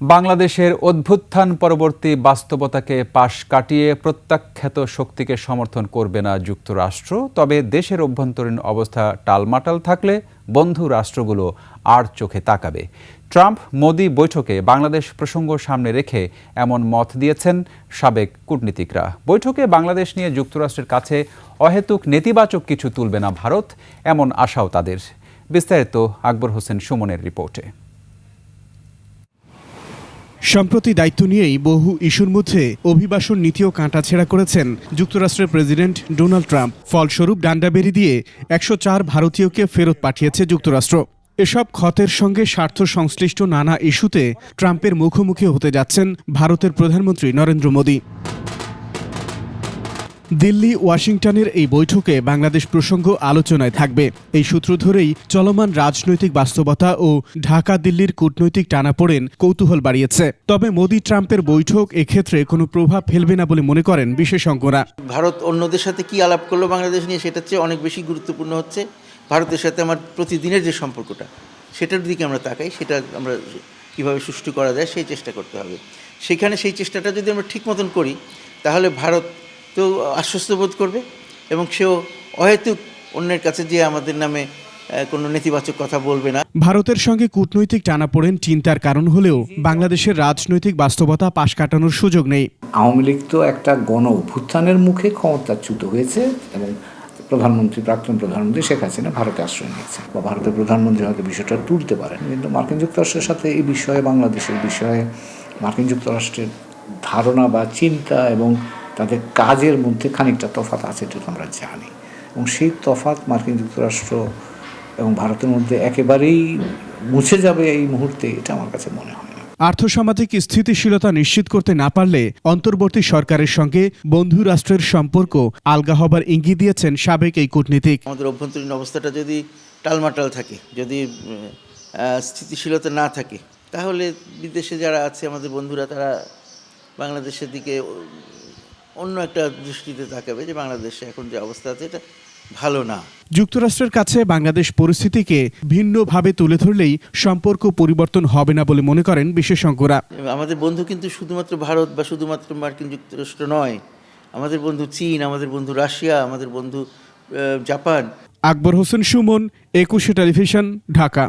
বাংলাদেশের অভ্যুত্থান পরবর্তী বাস্তবতাকে পাশ কাটিয়ে প্রত্যাখ্যাত শক্তিকে সমর্থন করবে না যুক্তরাষ্ট্র, তবে দেশের অভ্যন্তরীণ অবস্থা টালমাটাল থাকলে বন্ধু রাষ্ট্রগুলো আর চোখে তাকাবে। ট্রাম্প মোদি বৈঠকে বাংলাদেশ প্রসঙ্গ সামনে রেখে এমন মত দিয়েছেন সাবেক কূটনীতিকরা। বৈঠকে বাংলাদেশ নিয়ে যুক্তরাষ্ট্রের কাছে অহেতুক নেতিবাচক কিছু তুলবে না ভারত, এমন আশাও তাদের। বিস্তারিত আকবর হোসেন সুমনের রিপোর্টে। সম্প্রতি দায়িত্ব নিয়েই বহু ইস্যুর মধ্যে অভিবাসন নীতিও কাঁটাছেড়া করেছেন যুক্তরাষ্ট্রের প্রেসিডেন্ট ডোনাল্ড ট্রাম্প। ফলস্বরূপ ডান্ডাবেরি দিয়ে একশো চার ভারতীয়কে ফেরত পাঠিয়েছে যুক্তরাষ্ট্র। এসব ক্ষতের সঙ্গে স্বার্থ সংশ্লিষ্ট নানা ইস্যুতে ট্রাম্পের মুখোমুখি হতে যাচ্ছেন ভারতের প্রধানমন্ত্রী নরেন্দ্র মোদী। দিল্লি, ওয়াশিংটনের এই বৈঠকে বাংলাদেশ প্রসঙ্গ আলোচনায় থাকবে। এই সূত্র ধরেই চলমান রাজনৈতিক বাস্তবতা ও ঢাকা দিল্লির কূটনৈতিক টানাপোড়েন কৌতূহল বাড়িয়েছে। তবে মোদি ট্রাম্পের বৈঠক এক্ষেত্রে কোনো প্রভাব ফেলবে না বলে মনে করেন বিশেষজ্ঞরা। ভারত অন্যদের সাথে কি আলাপ করল বাংলাদেশ নিয়ে সেটার চেয়ে অনেক বেশি গুরুত্বপূর্ণ হচ্ছে। ভারতের সাথে আমার প্রতিদিনের যে সম্পর্কটা, সেটার দিকে আমরা তাকাই, সেটা আমরা কীভাবে সুষ্ঠু করা যায় সেই চেষ্টা করতে হবে। সেখানে সেই চেষ্টাটা যদি আমরা ঠিক মতন করি, তাহলে ভারত তো আশ্বস্ত বোধ করবে এবং সেও অহেতুক অন্যের কাছে যে আমাদের নামে কোনো নেতিবাচক কথা বলবে না। ভারতের সঙ্গে কূটনৈতিক টানাপোড়েন চিন্তার কারণ হলেও বাংলাদেশের রাজনৈতিক বাস্তবতা পাশ কাটানোর সুযোগ নেই। আওয়ামী লীগ তো একটা গণ অভ্যুত্থানের মুখে ক্ষমতাচ্যুত হয়েছে এবং প্রধানমন্ত্রী প্রাক্তন প্রধানমন্ত্রী শেখ হাসিনা ভারতে আশ্রয় নিয়েছে বা ভারতের প্রধানমন্ত্রী হয়তো বিষয়টা তুলতে পারেন কিন্তু মার্কিন যুক্তরাষ্ট্রের সাথে এই বিষয়ে বাংলাদেশের বিষয়ে মার্কিন যুক্তরাষ্ট্রের ধারণা বা চিন্তা এবং তাদের কাজের মধ্যে খানিকটা তফাত আছে এটা তো আমরা জানি। এবং সেই তফাৎ মার্কিন যুক্তরাষ্ট্র এবং ভারতের মধ্যে একেবারেই মুছে যাবে এই মুহূর্তে এটা আমার কাছে মনে হয় না। আর্থসামাজিক স্থিতিশীলতা নিশ্চিত করতে না পারলে অন্তর্বর্তী সরকারের সঙ্গে বন্ধু রাষ্ট্রের সম্পর্ক আলগা হবার ইঙ্গিত দিয়েছেন সাবেক এই কূটনীতিক। আমাদের অভ্যন্তরীণ অবস্থাটা যদি টালমাটাল থাকে যদি স্থিতিশীলতা না থাকে তাহলে বিদেশে যারা আছে আমাদের বন্ধুরা তারা বাংলাদেশের দিকে অন্য একটা দৃষ্টিতে তাকাবে যে বাংলাদেশে এখন যে অবস্থা আছে এটা ভালো না। যুক্তরাষ্ট্রের কাছে বাংলাদেশ পরিস্থিতিকে ভিন্নভাবে তুলে ধরলেই সম্পর্ক পরিবর্তন হবে না বলে মনে করেন বিশেষজ্ঞরা। আমাদের বন্ধু কিন্তু শুধুমাত্র ভারত বা শুধুমাত্র মার্কিন যুক্তরাষ্ট্র নয় আমাদের বন্ধু চীন আমাদের বন্ধু রাশিয়া আমাদের বন্ধু জাপান। আকবর হোসেন সুমন একুশে টেলিভিশন ঢাকা।